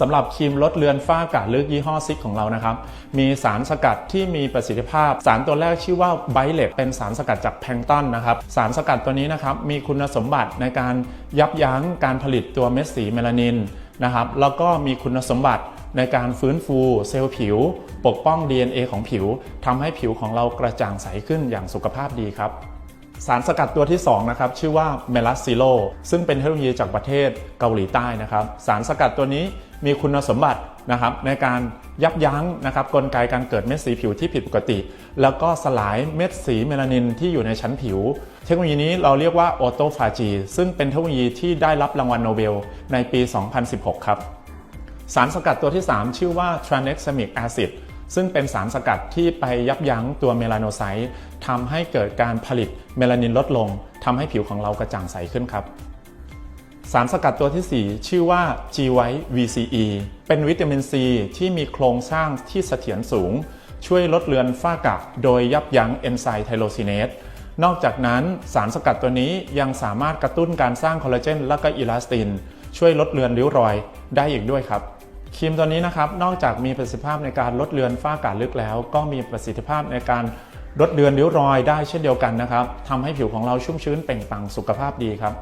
สำหรับครีมลดเลือนฝ้ากระลึกยี่ห้อซิกของเรานะครับ มีสารสกัดที่มีประสิทธิภาพ สารตัวแรกชื่อว่าไบเลตเป็นสารสกัดจากแพลงตอนนะครับ สารสกัดตัวนี้นะครับ มีคุณสมบัติในการยับยั้งการผลิตตัวเม็ดสีเมลานินนะครับแล้วก็มีคุณสมบัติในการฟื้นฟูเซลล์ผิว ปกป้อง DNA ของผิวทำให้ผิวของเรากระจ่างใสขึ้นอย่างสุขภาพดีครับ สารสกัดตัวที่2นะครับชื่อว่าเมลัสซิโลซึ่งเป็นเทคโนโลยีจากประเทศเกาหลีใต้นะครับสารสกัดตัวนี้มีคุณสมบัตินะครับในการยับยั้งนะครับกลไกการเกิดเม็ดสีผิวที่ผิดปกติ แล้วก็สลายเม็ดสีเมลานินที่อยู่ในชั้นผิว เทคโนโลยีนี้เราเรียกว่าออโตฟาจีซึ่งเป็นเทคโนโลยีที่ได้รับรางวัลโนเบลในปี 2016 ครับ สารสกัดตัวที่ 3 ชื่อว่า tranexamic acid ซึ่งเป็นสารสกัดที่ไปยับยั้งตัวเมลาโนไซต์ทำให้เกิดการผลิตเมลานินลดลงทำให้ผิวของเรากระจ่างใสขึ้นครับ สารสกัดตัวทีสี่4 ชื่อว่า G White VCE เป็นวิตามินซีที่มีโครงสร้างที่เสถียรสูง ช่วยลดเลือนฝ้ากระโดยยับยั้งเอนไซม์ไทโรซินเนสนอกจากนั้นสารสกัดตัวนี้ยังสามารถกระตุ้นการสร้างคอลลาเจนและก็อิลาสติน ช่วยลดเลือนริ้วรอยได้อีกด้วยครับ ครีมตัวนี้นะครับนอกจากมีประสิทธิภาพในการลดเลือนฝ้ากระลึกแล้ว ก็มีประสิทธิภาพในการลดเลือนริ้วรอยได้เช่นเดียวกันนะครับทำให้ผิวของเราชุ่มชื้นเปล่งปลั่งสุขภาพดีครับ